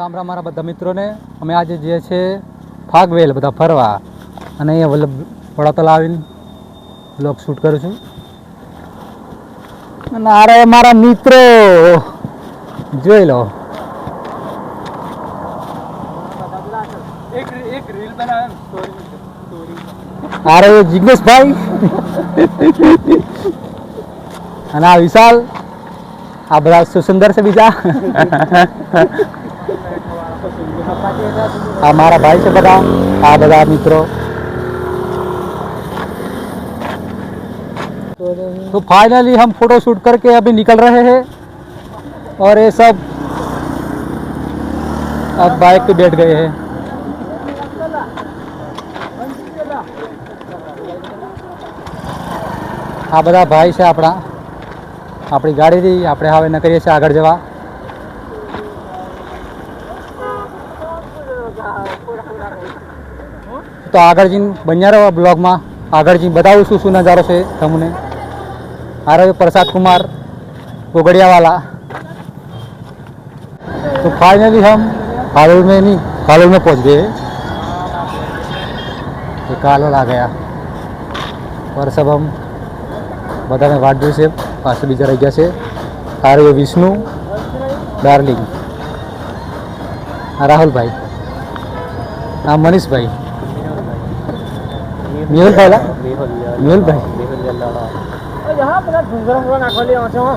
રામ રામ મારા બધા મિત્રોને. અમે આજે જે છે ફાગવેલ બધા ફરવા. અને અહીંયા વલ્લભ વડાતલ આવીને બ્લોગ શૂટ કરું છું. અને અરે મારા મિત્રો જોઈ લો. અરે જિગ્નેશભાઈ અને આ વિશાલ. આ બધા સુસુંદર છે બીજા. આ મારા भाई से બધા આ બધા મિત્રો तो फाइनली हम फोटो शूट करके अभी निकल रहे हैं और ये सब अब बाइक पे बैठ गए हैं આ બધા ભાઈ છે આપણા આપણી ગાડીથી આપણે હવે નીકળીએ છીએ આગળ જવા તો આગળ જઈને બન્યા રહો બ્લોગમાં આગળ જઈને બતાવું શું શું નજારો છે તમને આ રહ્યો प्रसाद कुमार गोगड़िया वाला तो फाइनली हम कालोल में नहीं कालोल में पहुंच गए ये कालोल आ गया और सब हम બધાને વાટ જોઈ છે પાછળ બીજા રહી ગયા છે આ રહ્યો વિષ્ણુ ડાર્લિંગ આ રાહુલભાઈ આ મનીષભાઈ. મેહુલભાઈ. લા મેહુલભાઈ यहाँ પેલા ભૂંગળો ભૂંગળો નાખવા લેવાનો છે હો.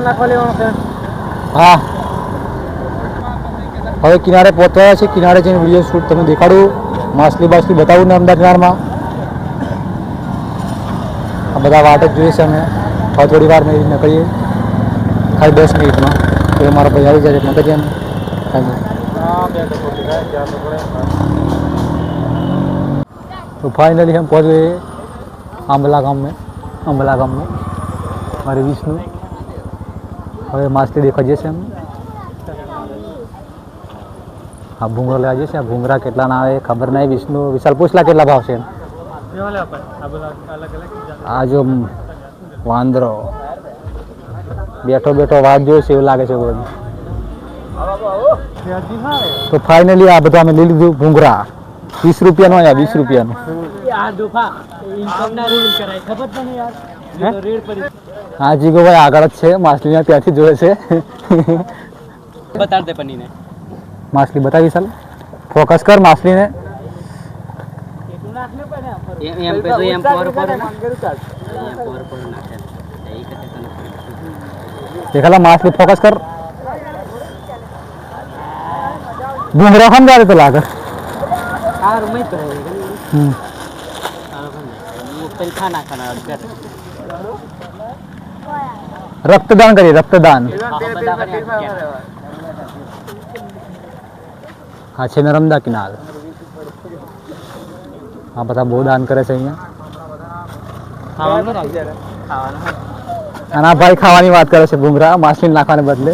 નાખવા છે. હા. હવે કિનારે પહોંચવા છે કિનારે જઈને વીડિયો શૂટ તમને દેખાડું. માછલી બાછલી બતાવું ને અમદાવાદ કિનારમાં આ બધા વાટ જ જોઈએ છે અમે. હવે થોડી વાર મેં નીકળીએ. ખાલી દસ મિનિટમાં. તો મારા ભાઈ આવી જાય એટલે નીકળીએ तो फाइनली हम पहुंच गए आंबला गांव में आंबला गांव में हमारे विष्णु હવે માછલી દેખવા જઈએ છે એમ આ ભૂંગળો લેવા જઈએ છે આ ભૂંગળા કેટલાના આવે ખબર નહીં વિષ્ણુ વિશાલ પૂછલા કેટલા ભાવ છે એમ કેવા લે આપણે આ બધા અલગ અલગ આ જો વાંદરો બેઠો બેઠો વાત જોઈ છે એવું લાગે છે બધું વ્યાજી હા તો ફાઇનલી આ બધું અમે લઈ લીધું ભૂંગળા વીસ રૂપિયાનું આવ્યા વીસ રૂપિયાનું આ દુફા ઇન્કમ ના રીલ કરાય ખબર તને યાર હે? જો રેડ પડી આ જીગોભાઈ આગળ જ છે માછલીના ત્યાંથી જોવે છે બતાડ દે પનીને માછલી બતાવી વિશાલ ફોકસ કર માછલીને એટલું નાખ ને પડે એમ પે તો એમ પર પર એમ પર પર નાખે એ કતે તને દેખાલા માછલી ફોકસ કર ભૂંગળા ખાન જાય તો લાગે આ રૂમઈ તો હે હમ वो पेल खाना खाना घर રક્તદાન કરીએ રક્તદાન બધા કરે આ છે નર્મદા કિનાર આ બધા બહુ દાન કરે છે અહીંયા ખાવાનું રાખજે ખાવાનું અને આ ભાઈ ખાવાની વાત કરે છે ભૂંગરા માછલી નાખવાને બદલે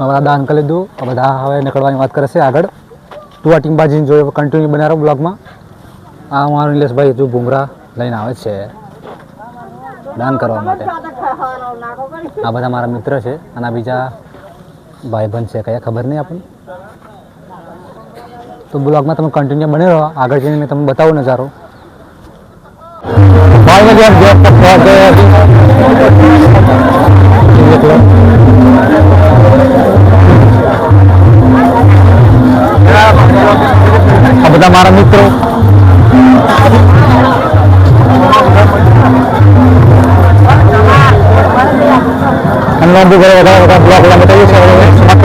અમારા દાન કરી લીધું. બધા હવે નીકળવાની વાત કરે છે આગળ. તું આ ટીમ્બાજી જોયો કન્ટિન્યુ બનાવ બ્લોગમાં. આ અમારો નિલેશભાઈ હજુ ભૂંગરા લઈને આવે છે દાન કરવા માટે. આ બધા મારા મિત્ર છે અને બીજા ભાઈબંધ છે. કયા ખબર નહીં આપણને? તો બ્લોગમાં તમે કન્ટિન્યુ બની રહો. આગળ જઈને મેં તમને બતાવું નજારો. Finally banyak loh apa tamaran mikro? Kan lampu gara-gara bulan-bulan itu sekarang sempat